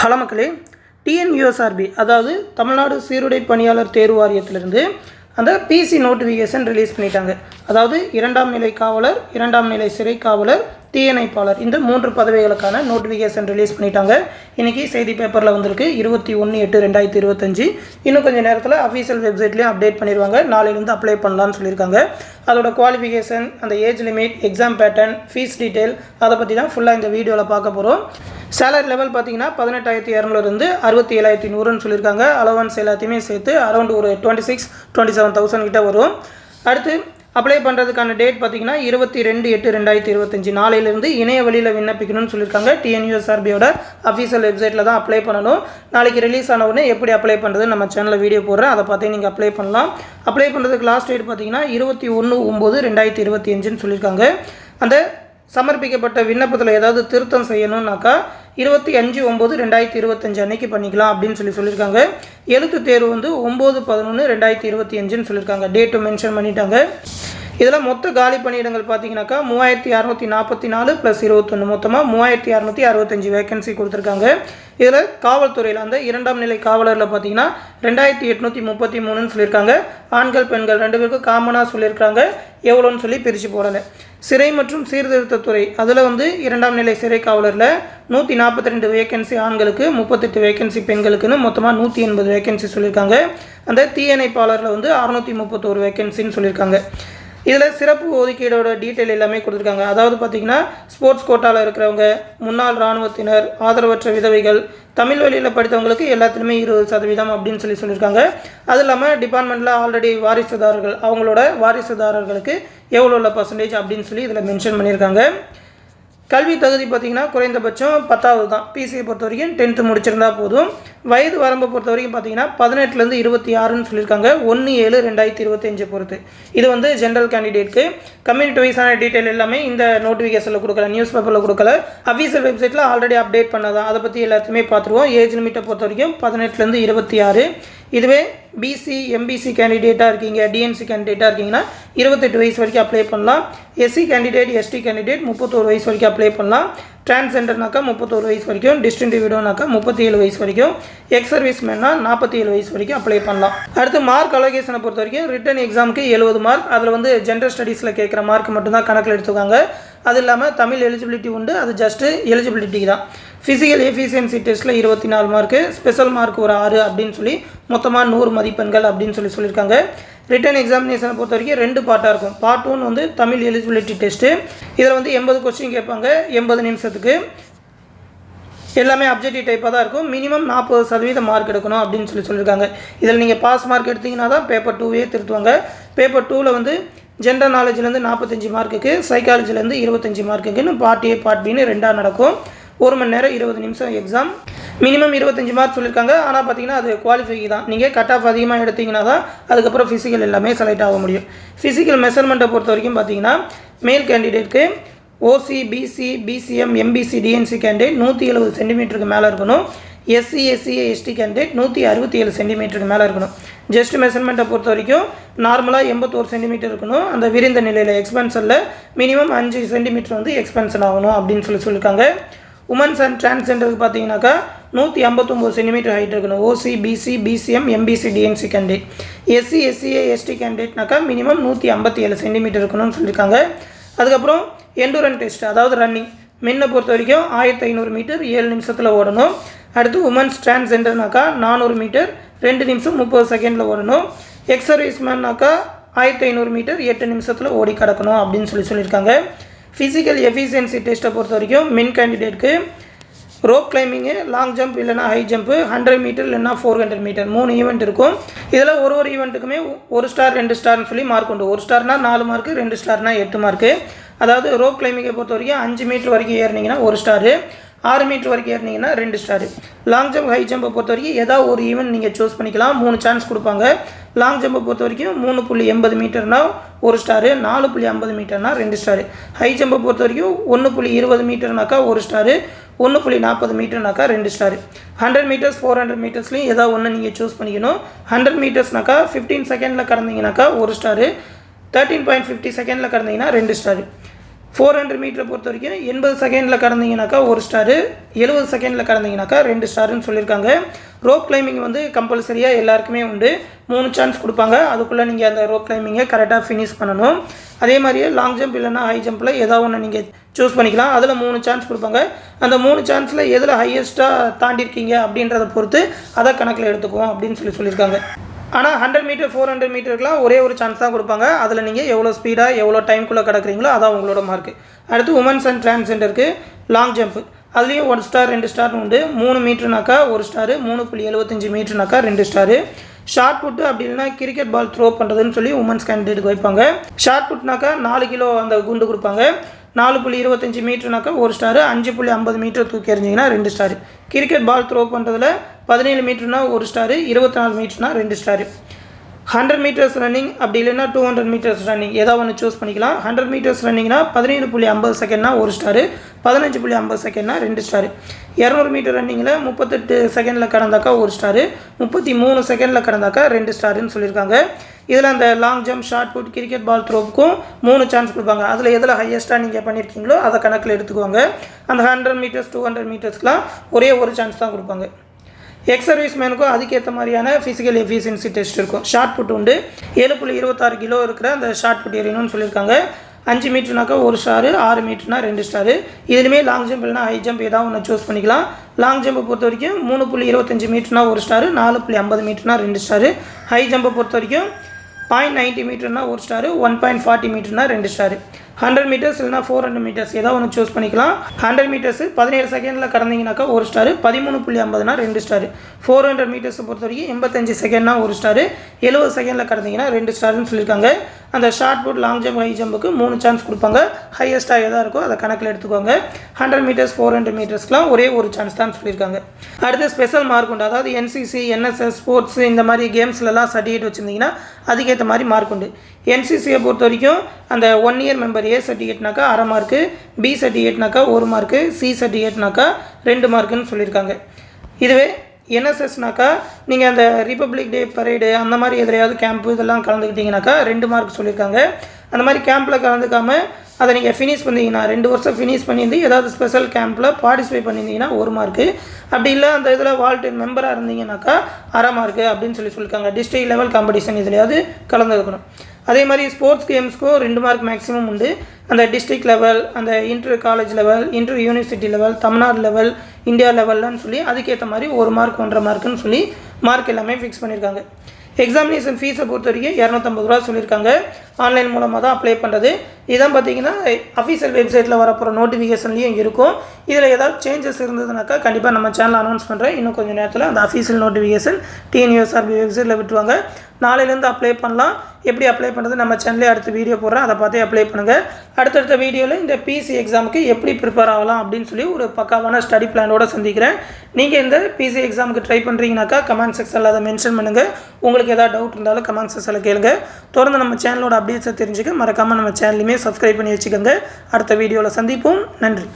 Hello மக்களே TNUSRB அதாவது தமிழ்நாடு சீருடை பணியாளர் தேர்வு வாரியத்திலிருந்து அந்த பிசி நோட்டிஃபிகேஷன் ரிலீஸ் பண்ணிட்டாங்க. அதாவது இரண்டாம் நிலை காவலர் இரண்டாம் நிலை சிறை காவலர் தீயணைப்பாளர். இந்த மூன்று பதவிகளுக்கான நோட்டிஃபிகேஷன் ரிலீஸ் பண்ணிட்டாங்க. இன்றைக்கி செய்தி பேப்பரில் வந்திருக்கு. இருபத்தி ஒன்று எட்டு ரெண்டாயிரத்தி இருபத்தஞ்சி. இன்னும் கொஞ்சம் நேரத்தில் அஃபீஷியல் வெப்சைட்லேயும் அப்டேட் பண்ணிடுவாங்க. நாளையிலேருந்து அப்ளை பண்ணலாம்னு சொல்லியிருக்காங்க. அதோட குவாலிஃபிகேஷன் அந்த age limit exam pattern fee detail அதை பற்றி தான் ஃபுல்லாக இந்த வீடியோவில் பார்க்க போகிறோம் சேலரி லெவல் பார்த்தீங்கன்னா பதினெட்டாயிரத்தி இரநூறுலேருந்து அறுபத்தி ஏழாயிரத்தி நூறுன்னு சொல்லியிருக்காங்க. அலவன்ஸ் எல்லாத்தையுமே சேர்த்து அரௌண்ட் ஒரு twenty six twenty seven thousand கிட்ட வரும். அடுத்து அப்ளை பண்ணுறதுக்கான டேட் பார்த்தீங்கன்னா இருபத்தி ரெண்டு எட்டு ரெண்டாயிரத்தி இருபத்தஞ்சி. நாளையிலேருந்து இணைய வழியில் விண்ணப்பிக்கணும்னு சொல்லியிருக்காங்க. டிஎன்யூஎஸ்ஆர்பியோட அஃபீஷியல் வெப்சைட்டில் தான் அப்ளை பண்ணணும். நாளைக்கு ரிலீஸ் ஆன உடனே எப்படி அப்ளை பண்ணுறது நம்ம சேனலில் வீடியோ போடுறேன். அதை பார்த்து நீங்கள் அப்ளை பண்ணலாம். அப்ளை பண்ணுறதுக்கு லாஸ்ட் டேட் பார்த்தீங்கன்னா இருபத்தி ஒன்று ஒம்பது ரெண்டாயிரத்தி இருபத்தி அஞ்சுன்னு சொல்லியிருக்காங்க. அந்த சமர்ப்பிக்கப்பட்ட விண்ணப்பத்தில் ஏதாவது திருத்தம் செய்யணும்னாக்கா இருபத்தி அஞ்சு ஒம்பது ரெண்டாயிரத்தி இருபத்தஞ்சு அன்னைக்கு பண்ணிக்கலாம் அப்படின்னு சொல்லி சொல்லியிருக்காங்க. எழுத்து தேர்வு வந்து ஒம்பது பதினொன்று ரெண்டாயிரத்தி இருபத்தி அஞ்சுன்னு சொல்லியிருக்காங்க. டேட்டு மென்ஷன் பண்ணிட்டாங்க. இதில் மொத்த காலி பணியிடங்கள் பார்த்தீங்கன்னாக்கா மூவாயிரத்தி அறநூற்றி நாற்பத்தி நாலு ப்ளஸ் இருபத்தொன்று மொத்தமாக மூவாயிரத்தி அறநூற்றி அறுபத்தஞ்சு வேகன்சி கொடுத்துருக்காங்க. இதில் காவல்துறையில் அந்த இரண்டாம் நிலை காவலரில் பார்த்தீங்கன்னா ரெண்டாயிரத்தி எட்நூற்றி முப்பத்தி மூணுன்னு சொல்லியிருக்காங்க. ஆண்கள் பெண்கள் ரெண்டு பேருக்கும் காமனாக சொல்லியிருக்காங்க. எவ்வளோன்னு சொல்லி பிரித்து போடலை. சிறை மற்றும் சீர்திருத்தத்துறை அதில் வந்து இரண்டாம் நிலை சிறை காவலரில் நூற்றி நாற்பத்தி ரெண்டு வேகன்சி ஆண்களுக்கு முப்பத்தெட்டு வேகன்சி பெண்களுக்குன்னு மொத்தமாக நூற்றி எண்பது வேகன்சி சொல்லியிருக்காங்க. அந்த தீயணைப்பாளரில் வந்து அறநூற்றி முப்பத்தோரு வேகன்சின்னு சொல்லியிருக்காங்க. இதில் சிறப்பு ஒதுக்கீடோட டீட்டெயில் எல்லாமே கொடுத்துருக்காங்க. அதாவது பார்த்திங்கன்னா ஸ்போர்ட்ஸ் கோட்டாவில் இருக்கிறவங்க முன்னாள் இராணுவத்தினர் ஆதரவற்ற விதவைகள் தமிழ் வழியில் படித்தவங்களுக்கு எல்லாத்துலேயுமே இருபது சதவீதம் அப்படின்னு சொல்லி சொல்லியிருக்காங்க. அது இல்லாமல் டிபார்ட்மெண்ட்டில் ஆல்ரெடி வாரிசுதாரர்கள் அவங்களோட வாரிசுதாரர்களுக்கு எவ்வளோ உள்ள பர்சன்டேஜ் அப்படின்னு சொல்லி இதில் மென்ஷன் பண்ணியிருக்காங்க. கல்வி தகுதி பார்த்திங்கன்னா குறைந்தபட்சம் பத்தாவது தான். பிசியை பொறுத்த வரைக்கும் டென்த்து முடிச்சிருந்தா போதும். வயது வரம்பை பொறுத்த வரைக்கும் பார்த்தீங்கன்னா பதினெட்டுலேருந்து இருபத்தி ஆறுன்னு சொல்லியிருக்காங்க. ஒன்று ஏழு ரெண்டாயிரத்தி இருபத்தஞ்சு பொறுத்து. இது வந்து ஜென்ரல் கேண்டிடேட்க்கு கம்யூனிட்டி வைஸான டீட்டெயில் எல்லாமே இந்த நோட்டிஃபிகேஷனில் கொடுக்கல நியூஸ் பேப்பரில் கொடுக்கல. அஃபீஷியல் வெப்சைட்டில் ஆல்ரெடி அப்டேட் பண்ணதான் அதை பற்றி எல்லாத்தையுமே பார்த்துருவோம். ஏஜ் லிமிட்டை பொறுத்த வரைக்கும் பதினெட்டுலேருந்து இருபத்தி ஆறு. இதுவே பிசி எம்பிசி கேண்டிடேட்டாக இருக்கீங்க டிஎன்சி கேண்டிடேட்டாக இருக்கீங்கன்னா இருபத்தெட்டு வயசு வரைக்கும் அப்ளை பண்ணலாம். எஸ்சி கேண்டிடேட் எஸ்டி கேண்டிடேட் முப்பத்தோரு வயசு வரைக்கும் அப்ளை பண்ணலாம். டிரான்ஸெண்டர்னாக்கா முப்பத்தோரு வயசு வரைக்கும் டிஸ்டிங்டிவ் விடோனாக்கா முப்பத்தி ஏழு வயசு வரைக்கும் எக்ஸ் சர்வீஸ் மேன்னா நாற்பத்தி ஏழு வயசு வரைக்கும் அப்ளை பண்ணலாம். அடுத்து மார்க் அலோகேஷனை பொறுத்த வரைக்கும் ரிட்டன் எக்ஸாமுக்கு எழுபது மார்க் அதில் வந்து ஜென்ரல் ஸ்டடீஸில் கேட்குற மார்க் மட்டும்தான் கணக்கில் எடுத்துக்காங்க. அது இல்லாமல் தமிழ் எலிஜிபிலிட்டி உண்டு. அது ஜஸ்ட்டு எலிஜிபிலிட்டி தான். ஃபிசிக்கல் எஃபிஷியன்சி டெஸ்ட்டில் இருபத்தி நாலு மார்க்கு ஸ்பெஷல் மார்க் ஒரு ஆறு அப்படின்னு சொல்லி மொத்தமாக நூறு மதிப்பெண்கள் அப்படின்னு சொல்லி சொல்லியிருக்காங்க. ரிட்டன் எக்ஸாமினேஷனை பொறுத்த வரைக்கும் ரெண்டு பார்ட்டாக இருக்கும். பார்ட் ஒன் வந்து தமிழ் எலிஜிபிலிட்டி டெஸ்ட்டு இதில் வந்து எண்பது கொஸ்டின் கேட்பாங்க எண்பது நிமிஷத்துக்கு. எல்லாமே அப்ஜெக்டிவ் டைப்பாக தான் இருக்கும். மினிமம் நாற்பது சதவீதம் மார்க் எடுக்கணும் அப்படின்னு சொல்லி சொல்லியிருக்காங்க இதில் நீங்கள் பாஸ் மார்க் எடுத்தீங்கன்னா தான் பேப்பர் டூவே திருத்துவாங்க. பேப்பர் டூவில் வந்து ஜென்ரல் நாலேஜ்லேருந்து நாற்பத்தஞ்சு மார்க்குக்கு சைக்காலஜிலேருந்து இருபத்தஞ்சி மார்க்குக்குன்னு பார்ட் ஏ பார்ட் பின்னு ரெண்டாக நடக்கும். ஒரு மணி நேரம் இருபது நிமிஷம் எக்ஸாம் மினிமம் இருபத்தஞ்சி மார்க் சொல்லியிருக்காங்க ஆனால் பார்த்தீங்கன்னா அது குவாலிஃபை தான். நீங்கள் கட் ஆஃப் அதிகமாக எடுத்தீங்கன்னா தான் அதுக்கப்புறம் ஃபிசிக்கல் எல்லாமே செலக்ட் ஆக முடியும். ஃபிசிக்கல் மெஷர்மெண்ட்டை பொறுத்த வரைக்கும் பார்த்தீங்கன்னா மேல் கேண்டிடேட்க்கு OC BC BCM MBC DNC candidate நூற்றி எழுபது சென்டிமீட்டருக்கு மேலே இருக்கணும். எஸ்சி எஸ்சி எஸ்டி கேண்டிடேட் நூற்றி அறுபத்தி ஏழு சென்டிமீட்டருக்கு மேலே இருக்கணும். ஜஸ்ட் மெஷர்மெண்ட்டை பொறுத்த வரைக்கும் நார்மலாக எண்பத்தோரு சென்டிமீட்டர் இருக்கணும். அந்த விரிந்த நிலையில் எக்ஸ்பென்சனில் மினிமம் அஞ்சு சென்டிமீட்டர் வந்து எக்ஸ்பென்ஷன் ஆகணும் அப்படின்னு சொல்லி சொல்லியிருக்காங்க உமன்ஸ் அண்ட் டிரான்ஸ்ஜெண்டருக்கு பார்த்தீங்கன்னாக்கா நூற்றி ஐம்பத்தொம்போது சென்டிமீட்டர் ஹைட் இருக்கணும். OC BC BCM MBC DNC candidate SC SCA ST கேண்டிடேட்னாக்கா minimum நூற்றி ஐம்பத்தி ஏழு சென்டிமீட்டர் இருக்கணும்னு சொல்லியிருக்காங்க அதுக்கப்புறம் எண்டூரன் டெஸ்ட் அதாவது ரன்னிங் மென்னை பொறுத்த வரைக்கும் ஆயிரத்தி ஐநூறு மீட்டர் ஏழு நிமிஷத்தில் ஓடணும். அடுத்து உமன்ஸ் டிரான்ஸ்ஜெண்டர்னாக்கா நானூறு மீட்டர் ரெண்டு நிமிஷம் முப்பது செகண்டில் ஓடணும். எக்ஸ் சர்வீஸ்மேன்னாக்கா ஆயிரத்தி ஐநூறு மீட்டர் எட்டு நிமிஷத்தில் ஓடி கிடக்கணும் அப்படின்னு சொல்லி சொல்லியிருக்காங்க ஃபிசிக்கல் எஃபிஷியன்சி டெஸ்ட்டை பொறுத்த வரைக்கும் மென் கேண்டிடேட்க்கு ரோப் கிளைம்பிங்கு லாங் ஜம்ப் இல்லைனா ஹை ஜம்ப்பு ஹண்ட்ரட் மீட்டர் இல்லைனா ஃபோர் ஹண்ட்ரட் மீட்டர் மூணு ஈவெண்ட் இருக்கும். இதில் ஒரு ஒரு ஈவெண்ட்டுக்குமே ஒரு ஸ்டார் ரெண்டு ஸ்டார்னு சொல்லி மார்க் உண்டு. ஒரு ஸ்டார்னால் நாலு மார்க்கு ரெண்டு ஸ்டார்னால் எட்டு மார்க்கு அதாவது ரோப் கிளைம்பிங்கை பொறுத்த வரைக்கும் அஞ்சு மீட்டர் வரைக்கும் ஏறினீங்கன்னா ஒரு ஸ்டாரு ஆறு மீட்டர் வரைக்கும் ஏறினீங்கன்னா ரெண்டு ஸ்டாரு லாங் ஜம்ப் ஹை ஜம்பை பொறுத்த வரைக்கும் ஏதாவது ஒரு ஈவெண்ட் நீங்கள் சூஸ் பண்ணிக்கலாம். மூணு சான்ஸ் கொடுப்பாங்க. லாங் ஜம்பை பொறுத்த வரைக்கும் மூணு புள்ளி எண்பது மீட்டர்னால் ஒரு ஸ்டாரு நாலு புள்ளி ஐம்பது மீட்டர்னால் ரெண்டு ஸ்டாரு ஹை ஜம்பை பொறுத்த வரைக்கும் ஒன்று புள்ளி இருபது மீட்டர்னாக்கா ஒரு ஸ்டாரு ஒன்று புள்ளி நாற்பது மீட்டர்னாக்கா ரெண்டு star hundred metres four hundred மீட்டர்ஸ்லையும் ஏதாவது ஒன்று நீங்கள் சூஸ் பண்ணிக்கணும். ஹண்ட்ரட் மீட்டர்ஸ்னாக்கா ஃபிஃப்டீன் செகண்டில் கடந்தீங்கனாக்கா ஒரு ஸ்டாரு தேர்ட்டின் பாயிண்ட் ஃபிஃப்டி செகண்டில் கடந்தீங்கன்னா ரெண்டு ஸ்டாரு ஃபோர் ஹண்ட்ரட் மீட்டரை பொறுத்த வரைக்கும் எண்பது செகண்டில் கடந்தீங்கனாக்கா ஒரு ஸ்டாரு எழுபது செகண்டில் கடந்தீங்கனாக்கா ரெண்டு ஸ்டாருன்னு சொல்லியிருக்காங்க ரோப் கிளைம்பிங் வந்து கம்பல்சரியாக எல்லாருக்குமே உண்டு. மூணு சான்ஸ் கொடுப்பாங்க. அதுக்குள்ளே நீங்கள் அந்த ரோப் கிளைம்பிங்கை கரெக்டாக ஃபினிஷ் பண்ணணும். அதே மாதிரியே லாங் ஜம்ப் இல்லைன்னா ஹை ஜம்பில் ஏதாவது ஒன்று நீங்கள் சூஸ் பண்ணிக்கலாம். அதில் மூணு சான்ஸ் கொடுப்பாங்க. அந்த மூணு சான்ஸில் எதில் ஹையஸ்ட்டாக தாண்டியிருக்கீங்க அப்படின்றத பொறுத்து அதை கணக்கில் எடுத்துக்குவோம் அப்படின்னு சொல்லி சொல்லியிருக்காங்க. ஆனால் ஹண்ட்ரட் மீட்டர் ஃபோர் ஹண்ட்ரட் மீட்டருக்குலாம் ஒரே ஒரு சான்ஸ் தான் கொடுப்பாங்க. அதில் நீங்கள் எவ்வளோ ஸ்பீடாக எவ்வளோ டைம்குள்ளே கிடக்குறீங்களோ அதான் உங்களோட மார்க்கு அடுத்து உமன்ஸ் அண்ட் டிரான்ஸ்ஜெண்டருக்கு லாங் ஜம்ப் அதுலேயும் ஒரு ஸ்டார் ரெண்டு ஸ்டார்னு உண்டு. மூணு மீட்டர்னாக்கா ஒரு ஸ்டாரு மூணு புள்ளி எழுபத்தஞ்சு மீட்டர்னாக்கா ரெண்டு ஸ்டாரு ஷார்ட் புட்டு அப்படி இல்லைனா கிரிக்கெட் பால் த்ரோ பண்ணுறதுன்னு சொல்லி உமன்ஸ் கேண்டிடேட்டுக்கு வைப்பாங்க. ஷார்ட் புட்னாக்கா நாலு கிலோ அந்த குண்டு கொடுப்பாங்க. நாலு புள்ளி இருபத்தஞ்சி மீட்டர்னாக்கா ஒரு ஸ்டாரு அஞ்சு புள்ளி ஐம்பது மீட்டர் தூக்கி எறிஞ்சிங்கன்னா ரெண்டு ஸ்டாரு கிரிக்கெட் பால் த்ரோ பண்ணுறதுல பதினேழு மீட்டர்னா ஒரு ஸ்டாரு இருபத்தி நாலு மீட்டர்னா ரெண்டு ஸ்டாரு ஹண்ட்ரட் மீட்டர்ஸ் ரன்னிங் அப்படி இல்லைன்னா டூ ஹண்ட்ரட் மீட்டர்ஸ் ரன்னிங் ஏதாவது ஒன்று சூஸ் பண்ணிக்கலாம். ஹண்ட்ரட் மீட்டர்ஸ் ரன்னிங்னா பதினேழு புள்ளி ஐம்பது செகண்ட்னா ஒரு ஸ்டாரு பதினஞ்சு புள்ளி ஐம்பது செகண்ட்னா ரெண்டு ஸ்டாரு இரநூறு மீட்டர் ரன்னிங்கில் முப்பத்தெட்டு செகண்டில் கடந்தாக்கா ஒரு ஸ்டாரு முப்பத்தி மூணு செகண்டில் கடந்தாக்கா ரெண்டு ஸ்டாருன்னு சொல்லியிருக்காங்க. இதில் அந்த long jump shot put cricket ball த்ரோவுக்கும் மூணு சான்ஸ் கொடுப்பாங்க. அதில் எதில் ஹையஸ்ட்டாக நீங்கள் பண்ணியிருக்கீங்களோ அதை கணக்கில் எடுத்துக்கோங்க. அந்த ஹண்ட்ரட் மீட்டர்ஸ் டூ ஹண்ட்ரட் மீட்டர்ஸ்க்குலாம் ஒரே ஒரு சான்ஸ் தான் கொடுப்பாங்க. எக்ஸ் சர்வீஸ் மேனுக்கும் அதுக்கேற்ற மாதிரியான ஃபிசிக்கல் எஃபிஷியன்சி டெஸ்ட் இருக்கும். ஷார்ட் புட் உண்டு. ஏழு புள்ளி இருபத்தாறு கிலோ இருக்கிற அந்த ஷார்ட் புட் எறியணும்னு சொல்லியிருக்காங்க. அஞ்சு மீட்ருனாக்கா ஒரு ஸ்டாரு ஆறு மீட்ருனா ரெண்டு ஸ்டாரு இதுலேயுமே லாங் ஜம்ப் இல்லைனா ஹை ஜம்ப் ஏதாவது ஒன்று சூஸ் பண்ணிக்கலாம். லாங் ஜம்பை பொறுத்த வரைக்கும் மூணு புள்ளி இருபத்தஞ்சி மீட்ருனா ஒரு ஸ்டாரு நாலு புள்ளி ஐம்பது மீட்ருனா ரெண்டு ஸ்டாரு ஹை ஜம்பை பொறுத்த வரைக்கும் பாயிண்ட் நைன்ட்டி மீட்டர்னா ஒரு ஸ்டாரு ஒன் பாயிண்ட் ஃபார்ட்டி மீட்டர்னா ரெண்டு ஸ்டாரு ஹண்ட்ரட் மீட்டர்ஸ் இல்லைனா ஃபோர் ஹண்ட்ரட் மீட்டர்ஸ் ஏதாவது ஒன்று சூஸ் பண்ணிக்கலாம். ஹண்ட்ரட் மீட்டர்ஸ் பதினேழு செகண்டில் கடந்தீங்கனாக்கா ஒரு ஸ்டார் பதிமூணு புள்ளி ஐம்பதுனா ரெண்டு ஸ்டாரு ஃபோர் ஹண்ட்ரட் மீட்டர்ஸை பொறுத்த வரைக்கும் எண்பத்தஞ்சு செகண்ட்னா ஒரு ஸ்டாரு எழுபது செகண்டில் கடந்தீங்கன்னா ரெண்டு ஸ்டாருன்னு சொல்லியிருக்காங்க அந்த shot put long jump high ஜம்புக்கு மூணு சான்ஸ் கொடுப்பாங்க. ஹையஸ்ட்டாக எதாக இருக்கோ அதை கணக்கில் எடுத்துக்கோங்க. ஹண்ட்ரட் மீட்டர்ஸ் ஃபோர் ஹண்ட்ரட் மீட்டர்ஸ்க்குலாம் ஒரே ஒரு சான்ஸ் தான் சொல்லியிருக்காங்க அடுத்து ஸ்பெஷல் மார்க் உண்டு. அதாவது என்சிசி என்எஸ்எஸ் ஸ்போர்ட்ஸ் இந்த மாதிரி கேம்ஸ்லலாம் சர்டிஃபிகேட் வச்சுருந்தீங்கன்னா அதுக்கேற்ற மாதிரி மார்க் உண்டு. என்சிசியை பொறுத்த வரைக்கும் அந்த ஒன் இயர் மெம்பர் ஏ சர்டிஃபிகேட்னாக்கா அரை மார்க்கு பி சர்டிஃபிகேட்னாக்கா ஒரு மார்க்கு சி சர்டிஃபிகேட்னாக்கா ரெண்டு மார்க்குன்னு சொல்லியிருக்காங்க. இதுவே என்எஸ்எஸ்னாக்கா நீங்கள் அந்த ரிப்பப்ளிக் டே பரேடு அந்த மாதிரி எதிரையாவது கேம்ப்பு இதெல்லாம் கலந்துக்கிட்டிங்கனாக்கா ரெண்டு மார்க் சொல்லியிருக்காங்க. அந்த மாதிரி கேம்பில் கலந்துக்காமல் அதை நீங்கள் ஃபினிஷ் பண்ணிங்கன்னா ரெண்டு வருஷம் ஃபினிஷ் பண்ணியிருந்து ஏதாவது ஸ்பெஷல் கேம்பில் பார்ட்டிசிபேட் பண்ணியிருந்தீங்கன்னா ஒரு மார்க்கு அப்படி இல்லை அந்த இதில் வால்ட்டு மெம்பராக இருந்தீங்கன்னாக்கா அரை மார்க்கு அப்படின்னு சொல்லி சொல்லியிருக்காங்க. டிஸ்ட்ரிக்ட் லெவல் காம்படிஷன் இதுலையாவது கலந்துக்கணும். அதே மாதிரி ஸ்போர்ட்ஸ் கேம்ஸ்க்கும் ரெண்டு மார்க் மேக்ஸிமம் உண்டு. அந்த டிஸ்ட்ரிக்ட் லெவல் அந்த inter college level inter university level Tamil Nadu level India லெவல்லன்னு சொல்லி அதுக்கேற்ற மாதிரி ஒரு மார்க் ஒன்றரை மார்க்குன்னு சொல்லி மார்க் எல்லாமே ஃபிக்ஸ் பண்ணியிருக்காங்க. எக்ஸாமினேஷன் ஃபீஸை பொறுத்த வரைக்கும் இரநூத்தம்பது ரூபா சொல்லியிருக்காங்க. ஆன்லைன் மூலமாக தான் அப்ளை பண்ணுறது இதான் பார்த்தீங்கன்னா அஃபீஷியல் வெப்சைட்டில் வரப்போகிற நோட்டிஃபிகேஷன்லேயும் இருக்கும். இதில் ஏதாவது சேஞ்சஸ் இருந்ததுனாக்கா கண்டிப்பாக நம்ம சேனல் அனௌன்ஸ் பண்ணுறேன் இன்னும் கொஞ்சம் நேரத்தில் அந்த அஃபீஷியல் நோட்டிஃபிகேஷன் டிஎன்யூஎஸ்ஆர்பி வெப்சைட்டில் விட்டுருவாங்க. நாளையிலேருந்து அப்ளை பண்ணலாம். எப்படி அப்ளை பண்ணுறது நம்ம சேனலே அடுத்த வீடியோ போடுறேன். அதை பார்த்து அப்ளை பண்ணுங்கள் அடுத்தடுத்த வீடியோவில் இந்த பிசி எக்ஸாமுக்கு எப்படி ப்ரிப்பேர் ஆகலாம் அப்படின்னு சொல்லி ஒரு பக்காவான ஸ்டடி பிளானோட சந்திக்கிறேன். நீங்கள் இந்த பிசி எக்ஸாமுக்கு ட்ரை பண்ணுறீங்கனாக்கா கமெண்ட் செக்ஷனில் அதை மென்ஷன் பண்ணுங்கள் உங்களுக்கு ஏதாவது டவுட் இருந்தாலும் கமெண்ட் செக்ஷனில் கேளுங்கள் தொடர்ந்து நம்ம சேனலோட அப்டேட்ஸை தெரிஞ்சுக்க மறக்காமல் நம்ம சேனலையுமே சப்ஸ்கிரைப் பண்ணி வச்சுக்கோங்க. அடுத்த வீடியோவில் சந்திப்போம். நன்றி.